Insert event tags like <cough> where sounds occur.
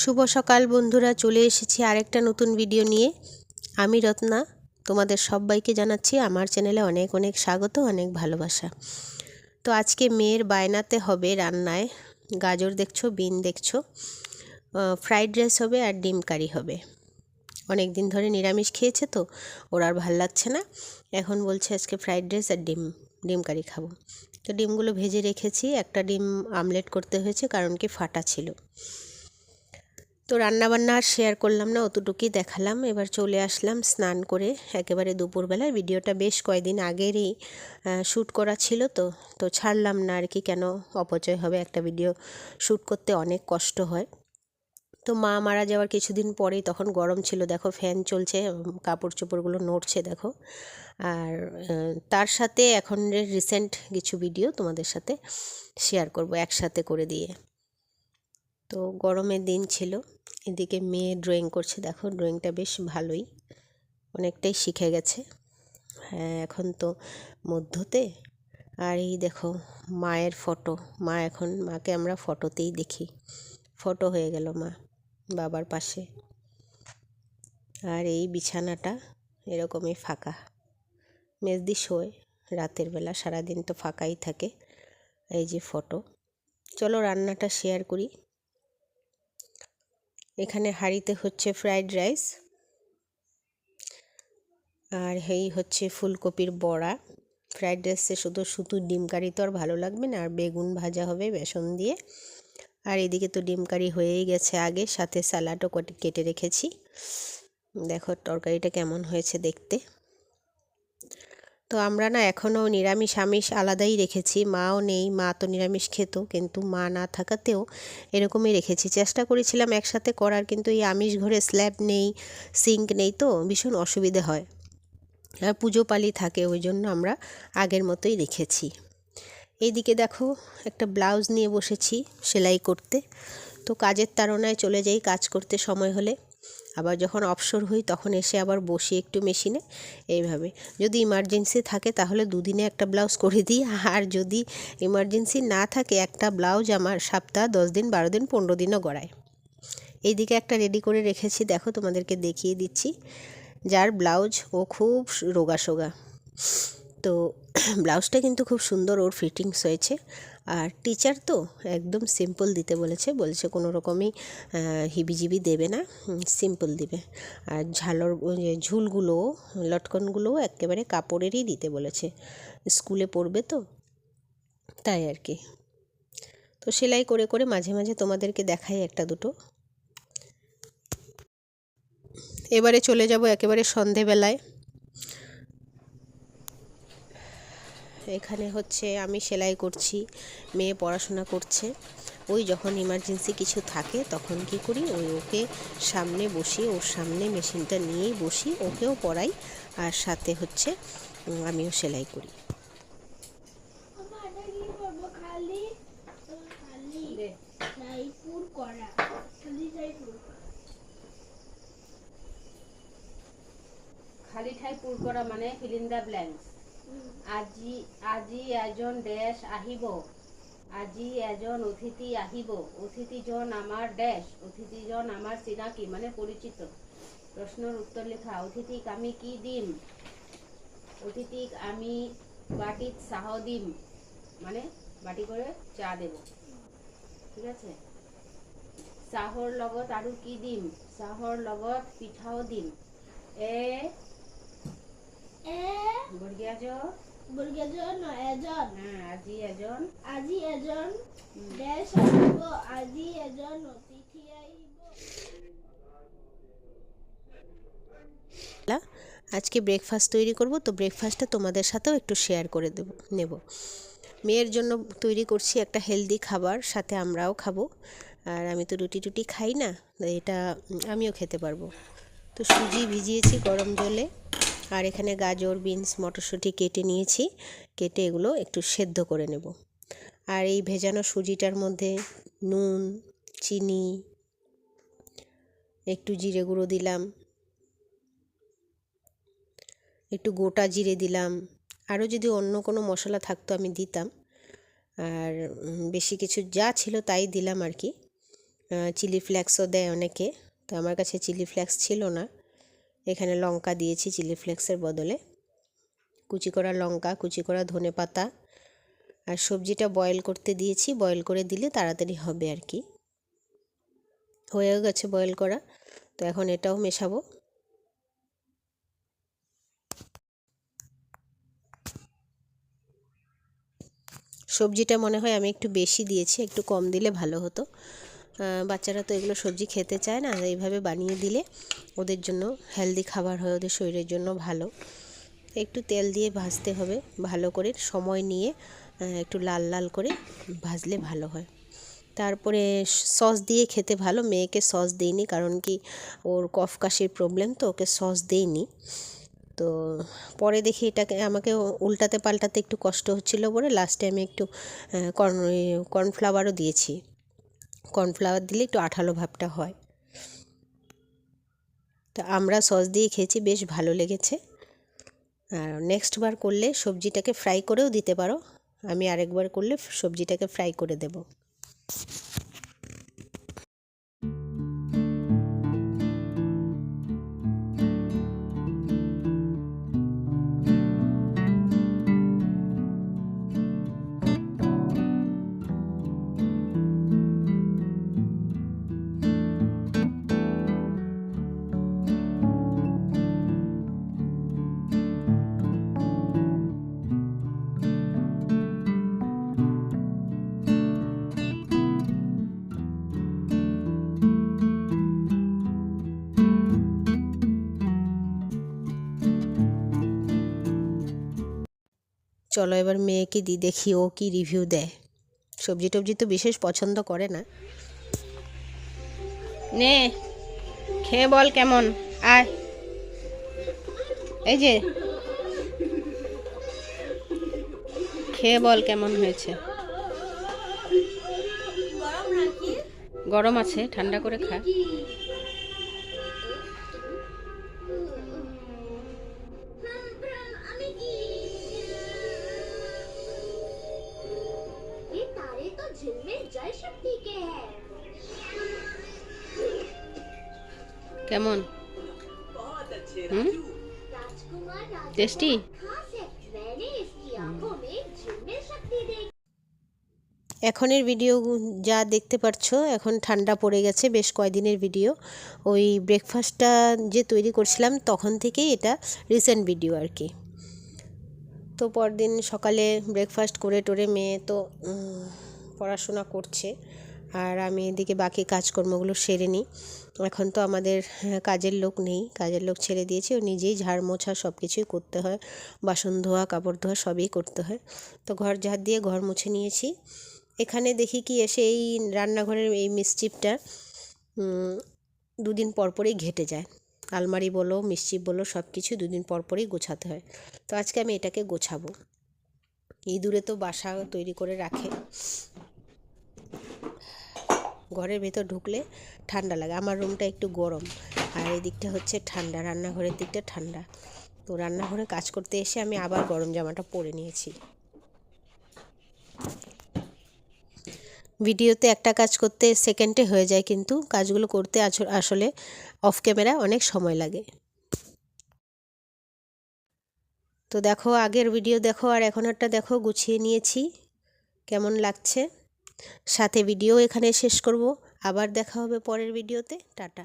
শুভ সকাল বন্ধুরা, চলে এসেছি আরেকটা নতুন ভিডিও নিয়ে। আমি রত্না, তোমাদের সবাইকে জানাচ্ছি আমার চ্যানেলে অনেক অনেক স্বাগত, অনেক ভালোবাসা। তো আজকে মেয়ের বায়নাতে হবে রান্নায় গাজর দেখছ, বিন দেখছ ফ্রাইড রাইস হবে আর ডিম কারি হবে। অনেক দিন ধরে নিরামিষ খেয়েছে তো, ওর আর ভালো লাগছে না। এখন বলছে আজকে ফ্রাইড রাইস আর ডিম ডিম কারি খাব। তো ডিমগুলো ভেজে রেখেছি, একটা ডিম আমলেট করতে হয়েছে, কারণ কি ফাটা ছিল। তো রান্নাবান্না আর শেয়ার করলাম না, অতটুকুই দেখালাম। এবার চলে আসলাম স্নান করে, একেবারে দুপুরবেলায়। ভিডিওটা বেশ কয়েকদিন আগেরই শ্যুট করা ছিল তো তো ছাড়লাম না আর কি কেন অপচয় হবে একটা ভিডিও শ্যুট করতে অনেক কষ্ট হয়। তো মা মারা যাওয়ার কিছুদিন পরেই তখন গরম ছিল, দেখো ফ্যান চলছে, কাপড় চোপড়গুলো নড়ছে, দেখো। আর তার সাথে এখন রিসেন্ট কিছু ভিডিও তোমাদের সাথে শেয়ার করব একসাথে করে দিয়ে। তো গরমের দিন ছিল। এদিকে মেয়ে ড্রয়িং করছে, দেখো ড্রয়িংটা বেশ ভালোই, অনেকটাই শিখে গেছে। হ্যাঁ এখন তো মধ্যতে, আর এই দেখো মায়ের ফটো মা এখন, মাকে আমরা ফটোতেই দেখি। ফটো হয়ে গেল মা, বাবার পাশে। আর এই বিছানাটা এরকমই ফাঁকা। মেজদি শোয়, রাতের বেলা, সারাদিন তো ফাঁকাই থাকে, এই যে ফটো চলো রান্নাটা শেয়ার করি। এখানে হাঁড়িতে হচ্ছে ফ্রাইড রাইস আর এই হচ্ছে ফুলকপির বড়া। ফ্রাইড রাইসে শুধু শুধু ডিম কারি তো আর ভালো লাগবে না, আর বেগুন ভাজা হবে বেসন দিয়ে। আর এদিকে তো ডিম কারি হয়েই গেছে আগে, সাথে স্যালাডও কেটে রেখেছি। দেখো তরকারিটা কেমন হয়েছে দেখতে। তো আমরা না এখনও নিরামিষ, আমিষ আলাদাই রেখেছি। মাও নেই, মা তো নিরামিষ খেত, কিন্তু মা না থাকাতেও এরকমই রেখেছি। চেষ্টা করেছিলাম একসাথে করার, কিন্তু এই আমিষ ঘরে স্ল্যাব নেই, সিঙ্ক নেই, তো ভীষণ অসুবিধে হয়। আর পুজো পালি থাকে, ওই জন্য আমরা আগের মতোই রেখেছি। এইদিকে দেখো, একটা ব্লাউজ নিয়ে বসেছি সেলাই করতে। তো কাজের তাড়নায় চলে যাই, কাজ করতে সময় হলে। আবার যখন অবসর হই, তখন এসে আবার বসি একটু মেশিনে এইভাবে। যদি ইমার্জেন্সি থাকে, তাহলে দুদিনে একটা ব্লাউজ করে দিই। আর যদি ইমার্জেন্সি না থাকে, একটা ব্লাউজ আমার সপ্তাহ, দশ দিন, বারো দিন, পনেরো দিনও গড়ায়। এইদিকে একটা রেডি করে রেখেছি, দেখো তোমাদেরকে দেখিয়ে দিচ্ছি। যার ব্লাউজ ও খুব রোগা সোগা। তো <coughs> ব্লাউজটা কিন্তু খুব সুন্দর, ওর ফিটিংস হয়েছে। আর টিচার তো একদম সিম্পল দিতে বলেছে, বলছে কোনো রকমই হিবিজিবি দেবে না সিম্পল দিবে। আর ঝালর ঝুলগুলো, লটকনগুলোও একেবারে কাপড়েরই দিতে বলেছে। স্কুলে পড়বে তো, তাই আর কি। তো সেলাই করে করে মাঝে মাঝে তোমাদেরকে দেখাই একটা দুটো। এবারে চলে যাব একেবারে সন্ধেবেলায়। এখানে হচ্ছে আমি সেলাই করছি, মেয়ে পড়াশোনা করছে। ওই যখন ইমার্জেন্সি কিছু থাকে তখন কি করি, ওই ওকে সামনে বসিয়ে, ওর সামনে মেশিনটা নিয়েই বসি, ওকেও পড়াই আর সাথে হচ্ছে আমিও সেলাই করি। খালি ঠাই পূৰ কৰা মানে ফিল ব্লেংকছ আজি আজি এজন ডেশ আহিব। আজি এজন অতিথি আহিব। অতিথিজন আমার ড্যাশ অতিথিজন আমার চিনাকি মানে পরিচিত প্রশ্নের উত্তর লেখা, অতিথিক আমি কি দিম? অতিথিক আমি বাটিত চাহ দিম। মানে বাটি করে চা দেব। ঠিক আছে? চাহৰ লগত আৰু কি দিম? চাহৰ লগত পিঠাও দিম। এ বৰ্গীয়া জ এজন? হ্যাঁ আজি এজন। আজি এজন। দেশ আহিব আজি এজন অতিথি আহিব। আজকে ব্রেকফাস্ট তৈরি করব তো ব্রেকফাস্টটা তোমাদের সাথেও একটু শেয়ার করে দেব নেব। মেয়ের জন্য তৈরি করছি একটা হেলদি খাবার সাথে আমরাও খাব। আর আমি তো রুটি টুটি খাই না এটা আমিও খেতে পারব। তো সুজি ভিজিয়েছি গরম জলে। আর এখানে গাজর, বিনস, মটরশুঁটি কেটে নিয়েছি। কেটে এগুলো একটু সেদ্ধ করে নেব। আর এই ভেজানো সুজিটার মধ্যে নুন, চিনি, একটু জিরে গুঁড়ো দিলাম। একটু গোটা জিরে দিলাম। আরও যদি অন্য কোনো মশলা থাকতো আমি দিতাম। আর বেশি কিছু যা ছিল তাই দিলাম আর কি। চিলি ফ্লেক্সও দেয় অনেকে। তো আমার কাছে চিলি ফ্লেক্স ছিল না। এখানে লঙ্কা দিয়েছি চিলি ফ্লেক্সের বদলে। কুচি করা লঙ্কা, কুচি করা ধনে পাতা আর সবজিটা বয়েল করতে দিয়েছি। বয়েল করে দিলে তাড়াতাড়ি হবে আর কি। হয়েও গেছে বয়েল করা। তো এখন এটাও মেশাবো। সবজিটা মনে হয় আমি একটু বেশি দিয়েছি, একটু কম দিলে ভালো হতো। বাচ্চারা তো এগুলো সবজি খেতে চায় না এইভাবে বানিয়ে দিলে ওদের জন্য হেলদি খাবার হয়, ওদের শরীরের জন্য ভালো। একটু তেল দিয়ে ভাজতে হবে, ভালো করে সময় নিয়ে একটু লাল লাল করে ভাজলে ভালো হয়। তারপরে সস দিয়ে খেতে ভালো, মেয়েকে সস দিইনি, কারণ কি ওর কফ কাশির প্রবলেম তো, ওকে সস দিইনি। তো পরে দেখি এটাকে, আমাকে উল্টাতে পাল্টাতে একটু কষ্ট হচ্ছিল বলে লাস্টে আমি একটু কর্ন কর্নফ্লাওয়ারও দিয়েছি। কর্নফ্লাওয়ার দিলে একটু আঠালো ভাবটা হয়। তো আমরা সস দিয়ে খেয়েছি, বেশ ভালো লেগেছে। আর নেক্সট বার করলে সবজিটাকে ফ্রাই করেও দিতে পারো। আমি আরেকবার করলে সবজিটাকে ফ্রাই করে দেব। চলো এবার মেয়েকে দিই দেখি ও কি রিভিউ দেয়। সবজি টবজি তো বিশেষ পছন্দ করে না। নে, খেয়ে বল কেমন, আয়। এই যে, খেয়ে বল কেমন হয়েছে। গরম আছে, ঠান্ডা করে খা। কেমন? টেস্টি? এখনের ভিডিও যা দেখতে পাচ্ছ এখন ঠান্ডা পড়ে গেছে বেশ কয়দিনের ভিডিও। ওই ব্রেকফাস্টটা যে তৈরি করছিলাম, তখন থেকেই এটা রিসেন্ট ভিডিও আর কি। তো পরদিন সকালে ব্রেকফাস্ট করে টোরে মেয়ে তো পড়াশোনা করছে। আর আমি এদিকে বাকি কাজকর্মগুলো সেরে নিই। এখন তো আমাদের হ্যাঁ, কাজের লোক নেই। কাজের লোক ছেড়ে দিয়েছে ও নিজেই ঝাড় মোছা সব কিছুই করতে হয়। বাসন ধোয়া কাপড় ধোয়া সবই করতে হয়। তো ঘর ঝাড় দিয়ে ঘর মুছে নিয়েছি। এখানে দেখি কি এসে এই রান্নাঘরের এই মিসচিপটা দুদিন পর পরই ঘেটে যায়। আলমারি বলো মিসচিপ বলো সব কিছু দুদিন পর পরই গোছাতে হয়। তো আজকে আমি এটাকে গোছাবো। ইঁদুরে তো বাসা তৈরি করে রাখে। ঘরের ভেতর ঢুকলে ঠান্ডা লাগে। আমার রুমটা একটু গরম। আর এই দিকটা হচ্ছে ঠান্ডা, রান্নাঘরের দিকটা ঠান্ডা। তো রান্নাঘরে কাজ করতে এসে আমি আবার গরম জামাটা পরে নিয়েছি। ভিডিওতে একটা কাজ করতে সেকেন্ডে হয়ে যায় কিন্তু কাজগুলো করতে আসলে অফ ক্যামেরা অনেক সময় লাগে। তো দেখো, আগের ভিডিও দেখো, আর এখন একটা দেখো, গুছিয়ে নিয়েছি। কেমন লাগছে? সাথে ভিডিও এখানে শেষ করব। আবার দেখা হবে পরের ভিডিওতে টাটা।